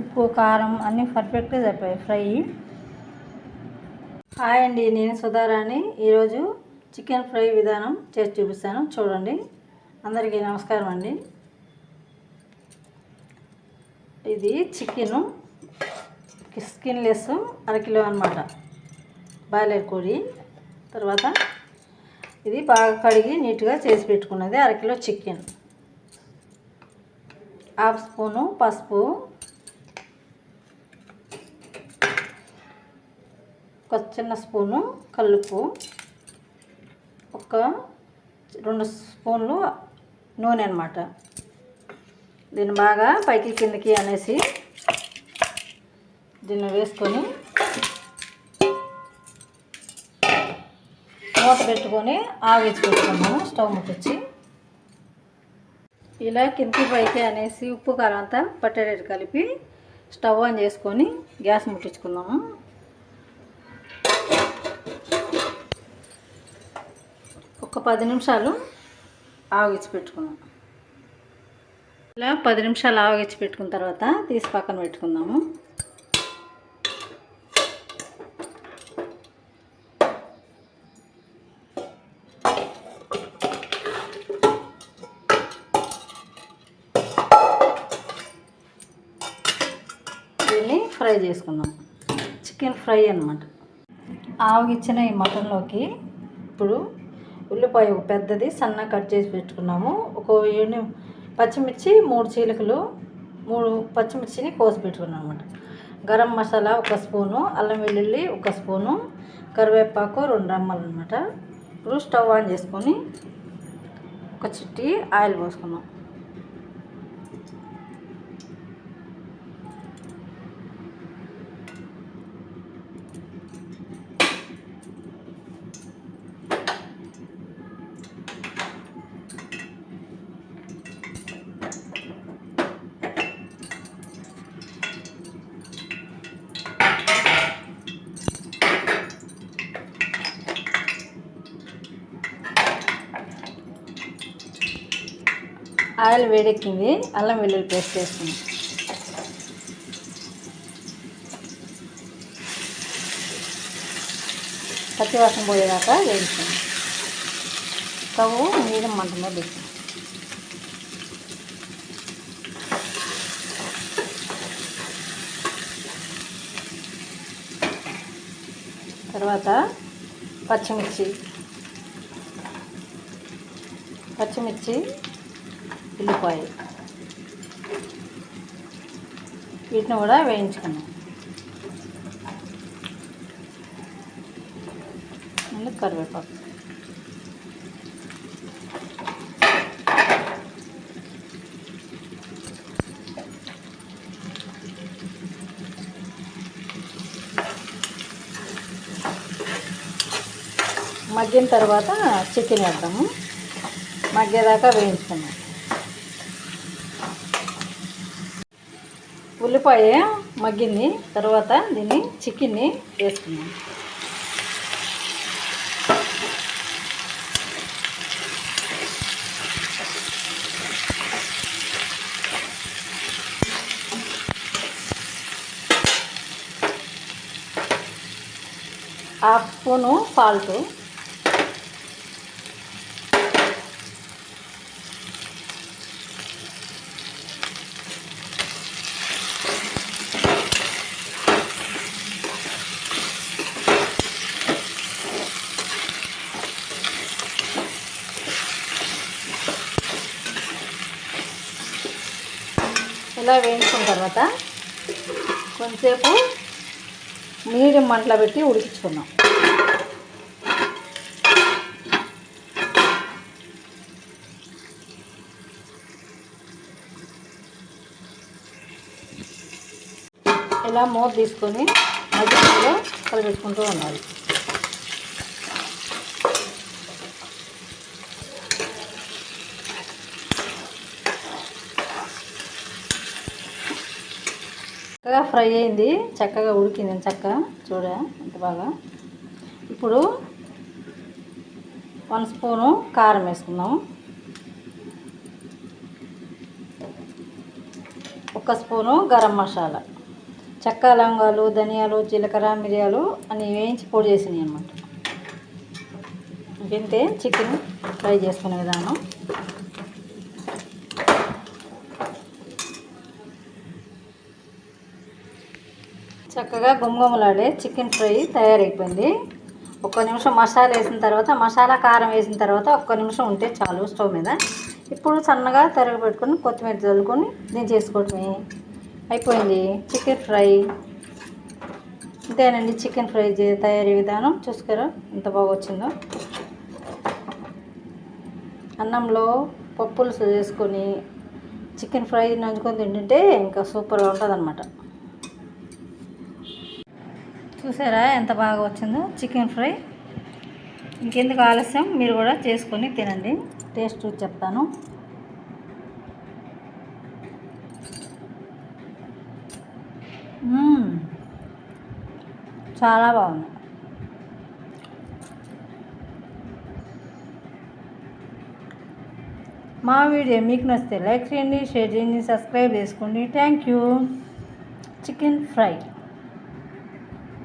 ఉప్పు కారం అన్నీ పర్ఫెక్ట్గా సరిపోయాయి. ఫ్రై. హాయ్ అండి నేను సుధారాణి. ఈరోజు చికెన్ ఫ్రై విధానం చేసి చూపిస్తాను. చూడండి. అందరికీ నమస్కారం అండి. ఇది చికెను. స్కిన్లెస్ అరకిలో అనమాట బాయిలర్ కోడి తర్వాత ఇది బాగా కడిగి నీట్గా చేసి పెట్టుకున్నది అరకిలో చికెన్. హాఫ్ స్పూను పసుపు. ఒక చిన్న స్పూను కల్లుపు ఒక రెండు స్పూన్లు నూనె అనమాట దీన్ని బాగా పైకి కిందకి అనేసి దీన్ని వేసుకొని మూత పెట్టుకొని ఆవిచ్చి పెట్టుకున్నాము స్టవ్ ముట్టించి. ఇలా కిందకి పైకి అనేసి ఉప్పు కారం అంతా పట్టేటట్టు కలిపి స్టవ్ ఆన్ చేసుకొని గ్యాస్ ముట్టించుకున్నాము ఒక పది నిమిషాలు ఆవిచ్చి పెట్టుకున్నాం ఇలా పది నిమిషాలు ఆవిచ్చి పెట్టుకున్న తర్వాత తీసి పక్కన పెట్టుకుందాము. దీన్ని ఫ్రై చేసుకుందాం. చికెన్ ఫ్రై అనమాట ఆవగిచ్చిన ఈ మటన్లోకి ఇప్పుడు ఉల్లిపాయ ఒక పెద్దది సన్నగా కట్ చేసి పెట్టుకున్నాము. ఒక ఏడు పచ్చిమిర్చి మూడు చీలికలు మూడు పచ్చిమిర్చిని కోసి పెట్టుకున్నాం అనమాట గరం మసాలా ఒక స్పూను అల్లం వెల్లుల్లి ఒక స్పూను కరివేపాకు రెండు రమ్మలు అనమాట ఇప్పుడు స్టవ్ ఆన్ చేసుకొని ఒక చిట్టి ఆయిల్ పోసుకున్నాం ఆయిల్ వేడెక్కింది అల్లం వెల్లుల్లి పేస్ట్ వేసుకున్నాం పచ్చివాసన పోయేదాకా వేయించాను స్టవ్ మీడియం మంటలో మీద తర్వాత పచ్చిమిర్చి పచ్చిమిర్చి ఉల్లిపాయ వీటిని కూడా వేయించుకున్నాం మళ్ళీ కరివేపాకు. మగ్గిన తర్వాత చికెన్ వేద్దాము. మగ్గేదాకా వేయించుకున్నాం ఉల్లిపాయ మగ్గింది. తర్వాత దీన్ని చికెన్ని వేసుకున్నాం హాఫ్ స్పూను సాల్ట్. ఇలా వేయించుకున్న తర్వాత కొంచెంసేపు మీడియం మంటలో పెట్టి ఉడికించుకున్నాం ఇలా మూత తీసుకొని మధ్యలో కలిపెట్టుకుంటూ ఉండాలి. చక్కగా ఫ్రై అయింది. చక్కగా ఉడికింది చక్కగా చూడ ఎంత బాగా. ఇప్పుడు వన్ స్పూను కారం వేసుకుందాం. ఒక స్పూను గరం మసాలా. చెక్క లవంగాలు ధనియాలు జీలకర్ర మిరియాలు అన్నీ వేయించి పొడి చేసినాయి అనమాట ఇంతే చికెన్ ఫ్రై చేసుకునే విధానం. చక్కగా గుమగుమలాడే చికెన్ ఫ్రై తయారైపోయింది. ఒక్క నిమిషం మసాలా వేసిన తర్వాత మసాలా కారం వేసిన తర్వాత ఒక్క నిమిషం ఉంటే చాలు స్టవ్ మీద. ఇప్పుడు సన్నగా తరిగి కొత్తిమీర చల్లుకొని దించేసుకోవటమే అయిపోయింది చికెన్ ఫ్రై. ఇంతేనండి చికెన్ ఫ్రై చే తయారీ విధానం. చూసుకురా ఎంత బాగా వచ్చిందో. అన్నంలో పప్పులు చేసుకొని చికెన్ ఫ్రై నంచుకొని తింటుంటే ఇంకా సూపర్గా ఉంటుంది చూసారా? ఎంత బాగా వచ్చిందో? Chicken fry. ఇంకెందుకు ఆలస్యం? మీరు కూడా చేసుకొని తినండి. టేస్ట్ చూసి చెప్తాను. చాలా బాగుంది. మా వీడియో మీకు నచ్చితే లైక్ చేయండి షేర్ చేయండి సబ్స్క్రైబ్ చేసుకోండి. Thank you. Chicken fry.